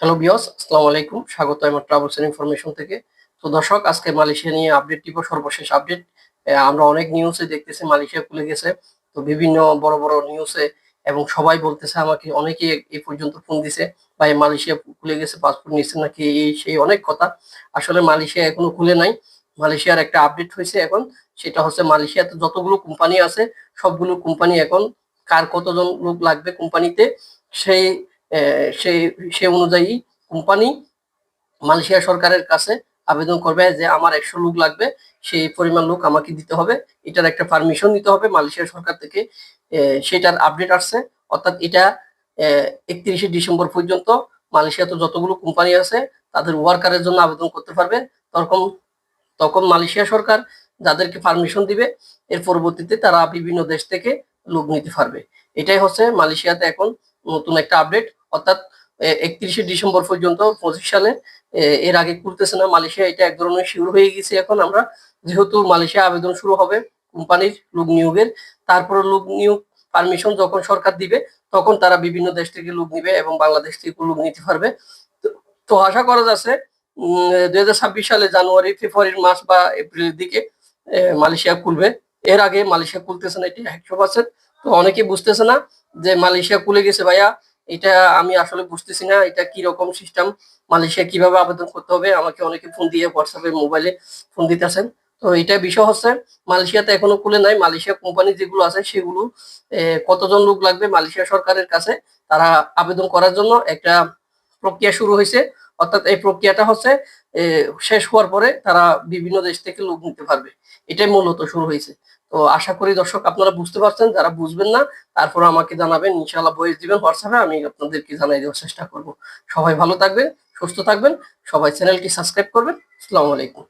Hello বিয়স আসসালামু আলাইকুম স্বাগত আমার ট্রাভেলস এন্ড ইনফরমেশন থেকে। তো দর্শক, আজকে মালয়েশিয়া নিয়ে আপডেট দিব, সর্বশেষ আপডেট আমরা অনেক নিউজে দেখতেছি, মালয়েশিয়া খুলে গেছে। তো বিভিন্ন বড় বড় নিউজে এবং সবাই বলতেছে আমাকে অনেকে এই পর্যন্ত ফোন দিছে, ভাই, মালয়েশিয়া খুলে গেছে পাসপোর্ট নিচ্ছে নাকি, এই, সেই অনেক কথা। আসলে মালয়েশিয়া এখনও খুলে নাই। মালয়েশিয়ার একটা আপডেট হয়েছে এখন, সেটা হচ্ছে মালয়েশিয়াতে যতগুলো কোম্পানি আছে, সবগুলো কোম্পানি এখন, কার কতজন লোক লাগবে কোম্পানিতে সেই সেই সে অনুযায়ী কোম্পানি মালয়েশিয়া সরকারের কাছে আবেদন করবে যে আমার একশো লোক লাগবে, সেই পরিমাণ লোক আমাকে দিতে হবে। এটার একটা পারমিশন নিতে হবে মালয়েশিয়া সরকার থেকে। সেটার আপডেট আসছে। অর্থাৎ এটা একত্রিশে ডিসেম্বর পর্যন্ত মালয়েশিয়াতে যতগুলো কোম্পানি আছে, তাদের ওয়ার্কারের জন্য আবেদন করতে পারবে। তখন তখন মালয়েশিয়া সরকার যাদেরকে পারমিশন দিবে, এর পরবর্তীতে তারা বিভিন্ন দেশ থেকে লোক নিতে পারবে। এটাই হচ্ছে মালয়েশিয়াতে এখন নতুন একটা আপডেট অর্থাৎ একত্রিশে ডিসেম্বর পর্যন্ত পঁচিশ সালে এর আগে খুলতেছে না মালয়েশিয়া, এটা এক ধরনের শিওর হয়ে গেছে এখন আমরা। যেহেতু মালয়েশিয়া আবেদন শুরু হবে কোম্পানির লোক নিয়োগের, তারপর লোক নিয়োগ পারমিশন যখন সরকার দিবে, তখন তারা বিভিন্ন দেশ থেকে লোক নিবে এবং বাংলাদেশ থেকে লোক নিতে পারবে। তো- আশা করা যাচ্ছে দুই হাজার ছাব্বিশ সালে জানুয়ারি ফেব্রুয়ারির মাস বা এপ্রিলের দিকে মালয়েশিয়া খুলবে। এর আগে মালয়েশিয়া খুলতেছে না, এটি একশো পার্সেন্ট তো অনেকে বুঝতেছে না যে মালয়েশিয়া খুলে গেছে ভাইয়া এটা আমি আসলে বুঝতেছি না, এটা কি রকম সিস্টেম মালয়েশিয়া কীভাবে আবেদন করতে হবে? আমাকে অনেকে ফোন দিয়ে হোয়াটসঅ্যাপে মোবাইলে ফোন দিতেছেন। তো এটা বিষয় হচ্ছে, মালয়েশিয়াতে এখনও খুলে নাই। মালয়েশিয়া কোম্পানি যেগুলো আছে, সেগুলো কতজন লোক লাগবে মালয়েশিয়া সরকারের কাছে তারা আবেদন করার জন্য একটা প্রক্রিয়া শুরু হয়েছে। অর্থাৎ এই প্রক্রিয়াটা হচ্ছে শেষ হওয়ার পরে তারা বিভিন্ন দেশ থেকে লোক নিতে পারবে। এটাই মূলত শুরু হয়েছে। তো আশা করি দর্শক আপনারা বুঝতে পারছেন, যারা বুঝবেন না, তারপর আমাকে জানাবেন, ইনশাআল্লাহ বয়স দিবেন, হোয়াটসঅ্যাপে আমি আপনাদেরকে জানাই দেওয়ার চেষ্টা করব। সবাই ভালো থাকবেন, সুস্থ থাকবেন, সবাই চ্যানেলটি সাবস্ক্রাইব করবেন, আসসালামু আলাইকুম।